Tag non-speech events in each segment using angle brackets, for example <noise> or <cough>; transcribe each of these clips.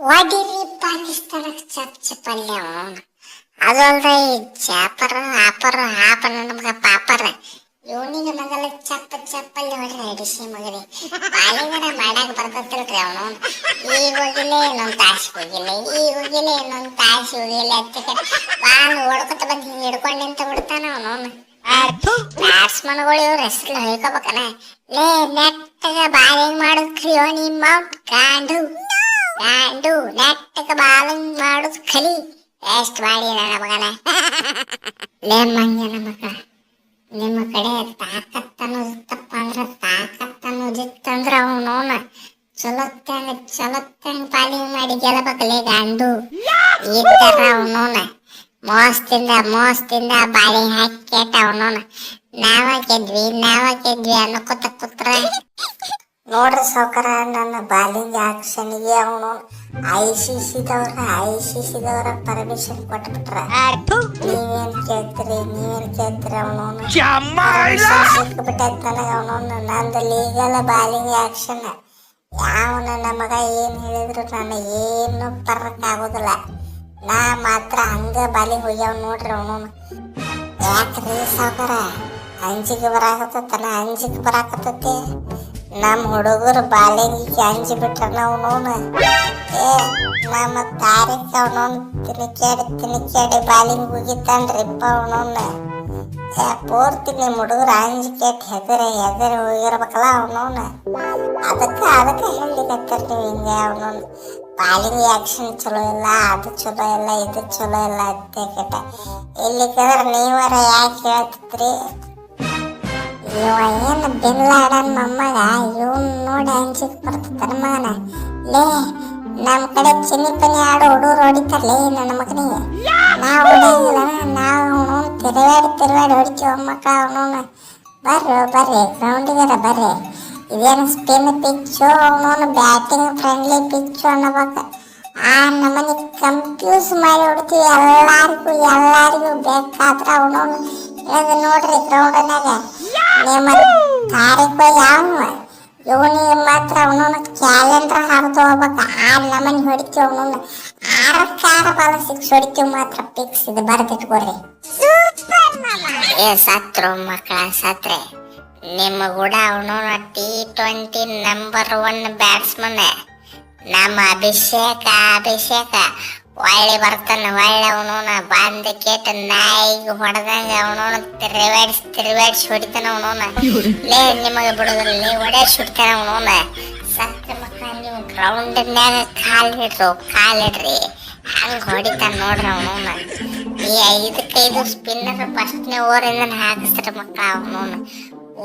ಹೊಡಿರಿ ಪಾಕಿಸ್ತಾನಕ್ಕೆ ಚಪ್ ಚಪ್ಪಲ್ಲಿ ಅವನು ಅದಲ್ದ ಈ ಚಾಪರ ಆಪರ ಆಪ ನಮ್ಗ ಪಾಪರ ಇವನಿಗೆ ಮೊದಲ ಚಪ್ಪ ಚಪ್ಪಲ್ಲಿ ಹೊಡ್ರಿ ಹಿಡಿಸಿ ಮಗರಿ ಬಾಲಿಗರ ಮಾಡಾಕ ಬರ್ತೈತಿಲ್ರಿ ಅವನು ಈಗ ಹೋಗಿಲ್ಲ ಇನ್ನೊಂದು ತಾಸು ಹೋಗಿಲ್ಲ ಈಗ ಹೋಗಿಲ್ಲ ಇನ್ನೊಂದು ತಾಸು ಹೋಗಿಲ್ಲ ಅತ್ತೆ ಬಾಲ್ ಓಡ್ಕೊತ ಬಂದು ಹಿಂಗೆ ಹಿಡ್ಕೊಂಡು ನಿಂತ ಬಿಡ್ತಾನ ಅವನು ಬ್ಯಾಟ್ಸ್ಮನ್ಗಳು ಇವ್ರ ಹೆಸರು ಹೇಳ್ಕೋಬೇಕನ ಲೇ ನೆಟ್ಟಗ ಬಾಲಿಂಗ್ ಮಾಡೋದು ಕಲಿಯೋ ನಿಮ್ಮ ಕಾಂಡು ಕಾಂಡು ನೆಟ್ಟಗ ಬಾಲಿಂಗ್ ಮಾಡೋದು ಕಲಿ. ಎಷ್ಟು ಮಾಡಿ ನನ್ನ ಮಗನ. <laughs> ಲೇ ಮಂಗನ ಮಗ, ನಿಮ್ಮ ಕಡೆ ತಾಕತ್ ಅನ್ನೋದಿತ್ತಪ್ಪ ಅಂದ್ರ ತಾಕತ್ ಅನ್ನೋದಿತ್ತಂದ್ರ ಅವನವನ ಚಲೋತ್ತಂಗ ಚಲೋತ್ತಂಗ ಪಾಲಿಂಗ್ ಮಾಡಿ ಗೆಲ್ಲಬೇಕಲೇ ಗಾಂಡು. ಈ ತರ ಅವನವನ ಮೋಸದಿಂದ ಮೋಸದಿಂದ ಬಾಳಿ ಕೇಟ ಅವನು ನಾವ ಗೆದ್ವಿ ನಾವ ಗೆದ್ವಿ ಅನ್ನಕೋತ ಕೂತ್ರ ನೋಡ್ರಿ ಸೌಕರ ನನ್ನ ಬಾಲಿಂಗ್ ಆಕ್ಷನ್ಗೆ ಅವನು ಐ ಸಿ ಸಿದವ್ರ ಐ ಸಿ ಸಿದವ್ರ ಪರ್ಮಿಷನ್ ಕೊಟ್ಬಿಟ್ರ. ನೀವೇನ್ ಕೇಳ್ತೀರಿ ನೀವೇನ್ ಕೇಳ್ತೀರಿ ಅವನವನು? ಸಿಕ್ಬಿಟ್ಟೈತ್ ನನಗ ಅವನವನು. ನಂದು ಲೀಗಲ್ ಬಾಲಿಂಗ್ ಆಕ್ಷನ್ ಯಾವನ ನಮಗ ಏನ್ ಹೇಳಿದ್ರು ನಾನು ಏನು ಪರಕ್ ಆಗೋದಿಲ್ಲ ನಾ ಮಾತ್ರ ಹಂಗ ಬಾಲಿಂಗ್ ಹೋಗ್ಯಾವ ನೋಡ್ರಿ ಅವನವನು. ಯಾಕ್ರಿ ಸಾವುಕಾರ? ಅಂಜಿಗೆ ಬರಾಕತ್ತನ ಅಂಜಿಗೆ ಬರಾಕತ್ತೈತಿ? ನಮ್ಮ ಹುಡುಗರು ಬಾಲಿಂಗಿಗೆ ಅಂಜಿ ಬಿಟ್ರ ನಾವು ನೋನ ಏ, ನಮ್ಮ ತಾರೀಖ್ ಅವನವನ್ ತಿನಿಕ್ಯಾಡಿ ತಿನಿಕ್ಯಾಡಿ ಬಾಲಿಂಗ್ ಹೋಗಿತ್ತಾನ್ರಿಪ್ಪ ಅವನವನ್ನ ಏ, ಪೂರ್ತಿ ನಿಮ್ಮ ಹುಡುಗರು ಅಂಜಿ ಕೆಟ್ಟ ಹೆದರಿ ಹೆದರಿ ಹೋಗಿರ್ಬೇಕಲ್ಲ ಅವನವನ್ನ ಅದಕ್ಕೆ ಅದಕ್ಕೆ ಹೇಳಿಕತ್ತಾರ ನೀವು ಹಿಂಗೆ ಅವನು ಬಾಲಿಂಗ್ ಚಲೋ ಇಲ್ಲ, ಅದು ಚಲೋ ಇಲ್ಲ, ಇದು ಚಲೋ ಇಲ್ಲ ಅಂತ ಕೇಟ. ಇಲ್ಲಿಕಂದ್ರೆ ನೀವರ ಯಾಕೆ ಹೇಳ್ತಿದ್ರಿ? ಏನು ಬಿನ್ ಲಾಡನ್ ಮೊಮ್ಮಗ ಇವನ್ ನೋಡಿ ಅಂಜಿಕ್ ಬರ್ತದ ಮಗನ ಲೇ ನಮ್ ಕಡೆ ಚಿನ್ನಿ ಪನಿ ಆಡೋ ಹುಡುಗರು ಹೊಡಿತಾರಲೇ ನನ್ನ ಮಗನಿಗೆ ನಾವು ಹೊಡೆಯಂಗಿಲ್ಲ ನಾವು ಅವನು ತಿರುವಾಡಿ ತಿರುವಾಡಿ ಹೊಡಿತೀವಿ ಮಕ್ಕಳ ಅವನು ಬರ್ರಿ ಬರ್ರಿ ಗ್ರೌಂಡಿಗಾರ ಬರ್ರಿ ಇದೇನು ಸ್ಪಿನ್ ಪಿಚ್ಚು ಅವನು ಬ್ಯಾಟಿಂಗ್ ಫ್ರೆಂಡ್ಲಿ ಪಿಚ್ಚು ಅನ್ನಬೇಕು ಆ ನಮ್ಮನೆ ಕಂಪ್ಯೂಸ್ ಮಾಡಿ ಹೊಡ್ತೀವಿ ಎಲ್ಲಾರಿಗೂ ಎಲ್ಲಾರಿಗೂ ಬೇಕಾದ್ರೆ ಅವನು ಇವಾಗ ನೋಡ್ರಿ ಗ್ರೌಂಡ್ನಾಗ ನಿಮ್ಮ ತಾರೀಕು ಯಾವ ಯೋನಿ ಮಾತ್ರ ಅವನವನ್ನ ಕ್ಯಾಲೆಂಡರ್ ಹರಿದು ಹೋಗ್ಬೇಕು. ಆ ನಮನಿ ಹೊಡಿತೀವಿ ಅವನವನ್ನ ಆರಕ್ಕೆ ಆರು ಬಾಲ ಸಿಕ್ಸ್ ಹೊಡಿತೀವಿ ಮಾತ್ರ. ಫಿಕ್ಸ್ ಇದು ಬರ್ದಿಟ್ಕೊಡ್ರಿ ಏ ಸತ್ರು ಮಕ್ಕಳ ಸತ್ರೆ ನಿಮ್ಮ ಕೂಡ ಅವನು T twenty number one batsman ನಮ್ಮ ಅಭಿಷೇಕ ಅಭಿಷೇಕ. ಒಳ್ಳೆ ಬರ್ತಾನ, ಒಳ್ಳೆ ಅವನೋನ ಬಂದ ಕೇಟ ನಾಯಿಗೆ ಹೊಡೆದಂಗ ಅವನೋನ ತಿರುವಾಡಿಸಿ ತಿರುವಾಡಿಸಿ ಹೊಡಿತಾನ ಅವನೋನ ಲೇ, ನಿಮಗೆ ಬಿಡೋದ್ರಲ್ಲಿ ಹೊಡ್ಯಾಡ್ಸಿ ಹೊಡಿತಾನ ಅವನೋನ ಸತ್ತ ಮಕ್ಕಳ, ನೀವು ಗ್ರೌಂಡ್ನ್ಯಾಗ ಕಾಲಿಡ್ರು ಕಾಲಿಡ್ರಿ ಹಂಗ ಹೊಡಿತಾನ ನೋಡ್ರಿ ಅವನೋನ ಈ ಐದಕ್ಕೈದು ಸ್ಪಿನ್ನರ್ ಫಸ್ಟ್ನೇ ಓರಿಂದ ಹಾಕಿಸ್ರಿ ಮಕ್ಕಳ ಅವನೋನ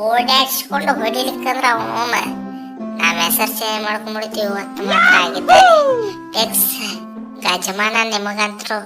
ಓಡಾಡಿಸ್ಕೊಂಡು ಹೊಡಿಲಿಕ್ಕಂದ್ರ ಅವನೋನ ನಾವ್ ಹೆಸರು ಚೇಂಜ್ ಮಾಡ್ಕೊಂಡ್ಬಿಡ್ತೀವಿ ಇವತ್ತು ಮಾತ್ರ ಆಗಿದ್ದ. ಟೆಕ್ಸ್ గజమానాన్ని ఎమ్మగంతరు